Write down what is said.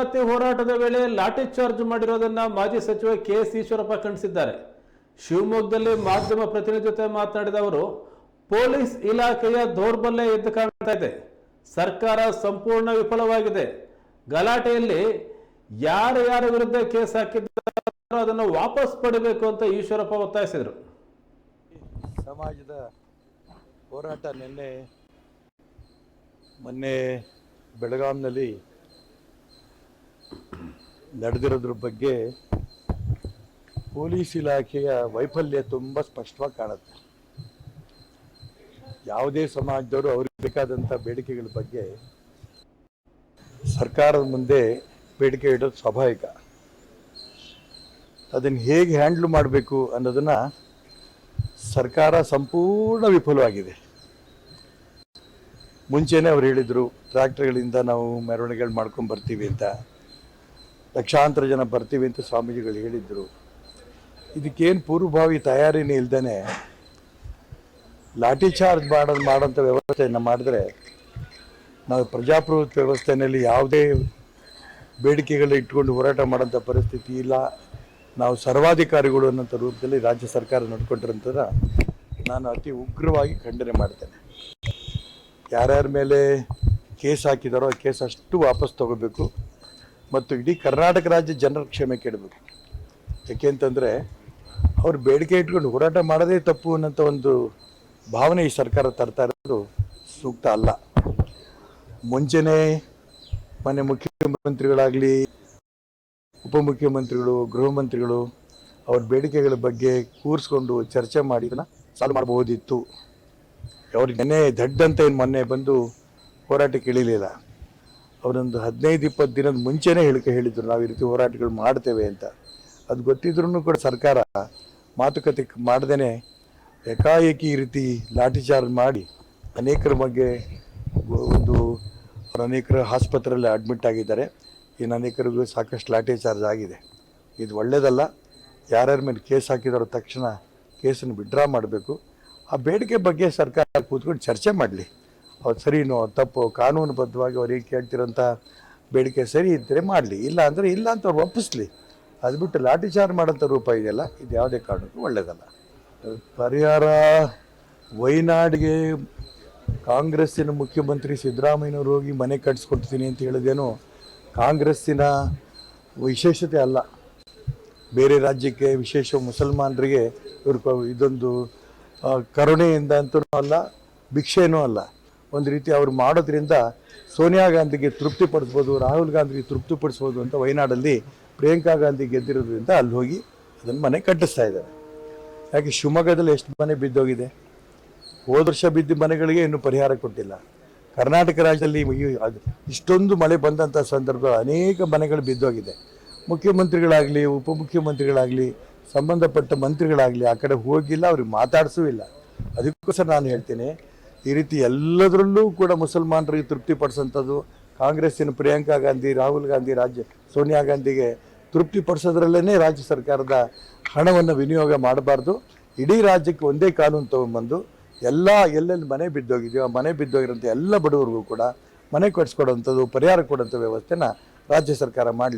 ಹೋರಾಟದ ವೇಳೆ ಲಾಠಿ ಚಾರ್ಜ್ ಮಾಡಿರೋದನ್ನ ಮಾಜಿ ಸಚಿವ ಕೆ ಎಸ್ ಈಶ್ವರಪ್ಪ ಖಂಡಿಸಿದ್ದಾರೆ. ಶಿವಮೊಗ್ಗದಲ್ಲಿ ಮಾಧ್ಯಮ ಪ್ರತಿನಿಧಿ ಜೊತೆ ಮಾತನಾಡಿದ ಅವರು, ಪೊಲೀಸ್ ಇಲಾಖೆಯ ದೌರ್ಬಲ್ಯ ಎದ್ದು ಕಾಣ್ತಾ ಇದೆ. ಸರ್ಕಾರ ಸಂಪೂರ್ಣ ವಿಫಲವಾಗಿದೆ. ಗಲಾಟೆಯಲ್ಲಿ ಯಾರ ಯಾರ ವಿರುದ್ಧ ಕೇಸ್ ಹಾಕಿದ್ದಾರೋ ಅದನ್ನು ವಾಪಸ್ ಪಡಿಬೇಕು ಅಂತ ಈಶ್ವರಪ್ಪ ಒತ್ತಾಯಿಸಿದರು. ಸಮಾಜದ ಹೋರಾಟ ನಿನ್ನೆ, ಮೊನ್ನೆ ಬೆಳಗಾಂನಲ್ಲಿ ನಡೆದಿರೋದ್ರ ಬಗ್ಗೆ ಪೊಲೀಸ್ ಇಲಾಖೆಯ ವೈಫಲ್ಯ ತುಂಬ ಸ್ಪಷ್ಟವಾಗಿ ಕಾಣುತ್ತೆ. ಯಾವುದೇ ಸಮಾಜದವರು ಅವ್ರಿಗೆ ಬೇಕಾದಂಥ ಬೇಡಿಕೆಗಳ ಬಗ್ಗೆ ಸರ್ಕಾರದ ಮುಂದೆ ಬೇಡಿಕೆ ಇಡೋದು ಸ್ವಾಭಾವಿಕ. ಅದನ್ನು ಹೇಗೆ ಹ್ಯಾಂಡ್ಲ್ ಮಾಡಬೇಕು ಅನ್ನೋದನ್ನ ಸರ್ಕಾರ ಸಂಪೂರ್ಣ ವಿಫಲವಾಗಿದೆ. ಮುಂಚೆನೇ ಅವ್ರು ಹೇಳಿದರು, ಟ್ರ್ಯಾಕ್ಟರ್ಗಳಿಂದ ನಾವು ಮೆರವಣಿಗೆಗಳು ಮಾಡ್ಕೊಂಡು ಬರ್ತೀವಿ ಅಂತ. ಲಕ್ಷಾಂತರ ಜನ ಬರ್ತೀವಿ ಅಂತ ಸ್ವಾಮೀಜಿಗಳು ಹೇಳಿದರು. ಇದಕ್ಕೇನು ಪೂರ್ವಭಾವಿ ತಯಾರಿನೇ ಇಲ್ದೇ ಲಾಠಿ ಚಾರ್ಜ್ ಮಾಡೋದು ಮಾಡೋಂಥ ವ್ಯವಸ್ಥೆಯನ್ನು ಮಾಡಿದ್ರೆ ನಾವು ಪ್ರಜಾಪ್ರಭುತ್ವ ವ್ಯವಸ್ಥೆಯಲ್ಲಿ ಯಾವುದೇ ಬೇಡಿಕೆಗಳು ಇಟ್ಕೊಂಡು ಹೋರಾಟ ಮಾಡೋಂಥ ಪರಿಸ್ಥಿತಿ ಇಲ್ಲ. ನಾವು ಸರ್ವಾಧಿಕಾರಿಗಳು ಅನ್ನೋಂಥ ರೂಪದಲ್ಲಿ ರಾಜ್ಯ ಸರ್ಕಾರ ನಡ್ಕೊಂಡಿರೋಂಥದ್ದು ನಾನು ಅತಿ ಉಗ್ರವಾಗಿ ಖಂಡನೆ ಮಾಡ್ತೇನೆ. ಯಾರ್ಯಾರ ಮೇಲೆ ಕೇಸ್ ಹಾಕಿದಾರೋ ಆ ಕೇಸ್ ಅಷ್ಟು ವಾಪಸ್ ತಗೋಬೇಕು. ಮತ್ತು ಇಡೀ ಕರ್ನಾಟಕ ರಾಜ್ಯ ಜನರ ಕ್ಷಮೆ ಕೇಳಬೇಕು ಯಾಕೆಂತಂದರೆ ಅವ್ರು ಬೇಡಿಕೆ ಇಟ್ಕೊಂಡು ಹೋರಾಟ ಮಾಡೋದೇ ತಪ್ಪು ಅನ್ನೋಂಥ ಒಂದು ಭಾವನೆ ಈ ಸರ್ಕಾರ ತರ್ತಾ ಇರೋದು ಸೂಕ್ತ ಅಲ್ಲ. ಮುಂಚೆನೇ ಮನೆ ಮುಖ್ಯಮಂತ್ರಿಗಳಾಗಲಿ, ಉಪಮುಖ್ಯಮಂತ್ರಿಗಳು, ಗೃಹ ಮಂತ್ರಿಗಳು ಅವ್ರ ಬೇಡಿಕೆಗಳ ಬಗ್ಗೆ ಕೂರಿಸ್ಕೊಂಡು ಚರ್ಚೆ ಮಾಡಿ ಇದನ್ನು ಸಾಲ್ವ್ ಮಾಡ್ಬೋದಿತ್ತು ಅವ್ರಿಗೆ ನೆನ್ನೆ ದಡ್ಡಂತ ಏನು ಮೊನ್ನೆ ಬಂದು ಹೋರಾಟಕ್ಕೆ ಇಳಿಲಿಲ್ಲ. ಅವರೊಂದು ಹದಿನೈದು, ಇಪ್ಪತ್ತು ದಿನದ ಮುಂಚೆನೇ ಹೇಳಿಕೆ ಹೇಳಿದ್ರು, ನಾವು ಈ ರೀತಿ ಹೋರಾಟಗಳು ಮಾಡ್ತೇವೆ ಅಂತ. ಅದು ಗೊತ್ತಿದ್ರೂ ಕೂಡ ಸರ್ಕಾರ ಮಾತುಕತೆ ಮಾಡ್ದೇ ಏಕಾಏಕಿ ಈ ರೀತಿ ಲಾಠಿ ಚಾರ್ಜ್ ಮಾಡಿ ಅನೇಕರ ಬಗ್ಗೆ ಒಂದು ಅವರು ಅನೇಕರು ಆಸ್ಪತ್ರೆಯಲ್ಲಿ ಅಡ್ಮಿಟ್ ಆಗಿದ್ದಾರೆ. ಇನ್ನು ಅನೇಕರಿಗೂ ಸಾಕಷ್ಟು ಲಾಠಿ ಚಾರ್ಜ್ ಆಗಿದೆ. ಇದು ಒಳ್ಳೆಯದಲ್ಲ ಯಾರ್ಯಾರ ಮೇಲೆ ಕೇಸ್ ಹಾಕಿದಾರೋ ತಕ್ಷಣ ಕೇಸನ್ನು ವಿಡ್ರಾ ಮಾಡಬೇಕು. ಆ ಬೇಡಿಕೆ ಬಗ್ಗೆ ಸರ್ಕಾರ ಕೂತ್ಕೊಂಡು ಚರ್ಚೆ ಮಾಡಲಿ. ಅವ್ರು ಸರಿನೋ ತಪ್ಪು, ಕಾನೂನುಬದ್ಧವಾಗಿ ಅವ್ರಿಗೆ ಕೇಳ್ತಿರೋಂಥ ಬೇಡಿಕೆ ಸರಿ ಇದ್ದರೆ ಮಾಡಲಿ. ಇಲ್ಲ ಅಂದರೆ ಇಲ್ಲ ಅಂತ ಅವ್ರು ಒಪ್ಪಿಸ್ಲಿ. ಅದು ಬಿಟ್ಟು ಲಾಠಿಚಾರ್ ಮಾಡೋಂಥ ರೂಪ ಇದೆಯಲ್ಲ, ಇದು ಯಾವುದೇ ಕಾರಣಕ್ಕೂ ಒಳ್ಳೆಯದಲ್ಲ ಪರಿಹಾರ, ವೈನಾಡಿಗೆ ಕಾಂಗ್ರೆಸ್ಸಿನ ಮುಖ್ಯಮಂತ್ರಿ ಸಿದ್ದರಾಮಯ್ಯನವರು ಹೋಗಿ ಮನೆ ಕಟ್ಸ್ಕೊಡ್ತೀನಿ ಅಂತ ಹೇಳಿದೇನು, ಕಾಂಗ್ರೆಸ್ಸಿನ ವಿಶೇಷತೆ ಅಲ್ಲ. ಬೇರೆ ರಾಜ್ಯಕ್ಕೆ ವಿಶೇಷ ಮುಸಲ್ಮಾನರಿಗೆ ಇವ್ರ ಇದೊಂದು ಕರುಣೆಯಿಂದ ಅಂತೂ ಅಲ್ಲ, ಭಿಕ್ಷೆನೂ ಅಲ್ಲ. ಒಂದು ರೀತಿ ಅವರು ಮಾಡೋದ್ರಿಂದ ಸೋನಿಯಾ ಗಾಂಧಿಗೆ ತೃಪ್ತಿ ಪಡಿಸ್ಬೋದು, ರಾಹುಲ್ ಗಾಂಧಿಗೆ ತೃಪ್ತಿ ಪಡಿಸ್ಬೋದು ಅಂತ ವಯನಾಡಲ್ಲಿ ಪ್ರಿಯಾಂಕಾ ಗಾಂಧಿ ಗೆದ್ದಿರೋದ್ರಿಂದ ಅಲ್ಲಿ ಹೋಗಿ ಅದನ್ನು ಮನೆ ಕಟ್ಟಿಸ್ತಾ ಇದ್ದಾರೆ. ಯಾಕೆ ಶಿವಮೊಗ್ಗದಲ್ಲಿ ಎಷ್ಟು ಮನೆ ಬಿದ್ದೋಗಿದೆ? ಹೋದ ವರ್ಷ ಬಿದ್ದ ಮನೆಗಳಿಗೆ ಇನ್ನೂ ಪರಿಹಾರ ಕೊಟ್ಟಿಲ್ಲ. ಕರ್ನಾಟಕ ರಾಜ್ಯದಲ್ಲಿ ಇಷ್ಟೊಂದು ಮಳೆ ಬಂದಂಥ ಸಂದರ್ಭದಲ್ಲಿ ಅನೇಕ ಮನೆಗಳು ಬಿದ್ದೋಗಿದೆ. ಮುಖ್ಯಮಂತ್ರಿಗಳಾಗಲಿ, ಉಪಮುಖ್ಯಮಂತ್ರಿಗಳಾಗಲಿ, ಸಂಬಂಧಪಟ್ಟ ಮಂತ್ರಿಗಳಾಗಲಿ ಆ ಕಡೆ ಹೋಗಿಲ್ಲ, ಅವ್ರಿಗೆ ಮಾತಾಡಿಸೂ ಇಲ್ಲ. ಅದಕ್ಕೋಸ್ಕರ ನಾನು ಹೇಳ್ತೀನಿ ಈ ರೀತಿ ಎಲ್ಲದರಲ್ಲೂ ಕೂಡ ಮುಸಲ್ಮಾನರಿಗೆ ತೃಪ್ತಿಪಡಿಸೋಂಥದ್ದು ಕಾಂಗ್ರೆಸ್ಸಿನ ಪ್ರಿಯಾಂಕಾ ಗಾಂಧಿ, ರಾಹುಲ್ ಗಾಂಧಿ, ರಾಜ್ಯ, ಸೋನಿಯಾ ಗಾಂಧಿಗೆ ತೃಪ್ತಿಪಡಿಸೋದ್ರಲ್ಲೇ ರಾಜ್ಯ ಸರ್ಕಾರದ ಹಣವನ್ನು ವಿನಿಯೋಗ ಮಾಡಬಾರ್ದು. ಇಡೀ ರಾಜ್ಯಕ್ಕೆ ಒಂದೇ ಕಾನೂನು ತೊಗೊಂಬಂದು ಎಲ್ಲ ಎಲ್ಲೆಲ್ಲಿ ಮನೆ ಬಿದ್ದೋಗಿದೆಯೋ ಆ ಮನೆ ಬಿದ್ದೋಗಿರೋಂಥ ಎಲ್ಲ ಬಡವರಿಗೂ ಕೂಡ ಮನೆ ಕಟ್ಸ್ಕೊಡೋಂಥದ್ದು, ಪರಿಹಾರ ಕೊಡೋಂಥ ವ್ಯವಸ್ಥೆನ ರಾಜ್ಯ ಸರ್ಕಾರ ಮಾಡಲಿ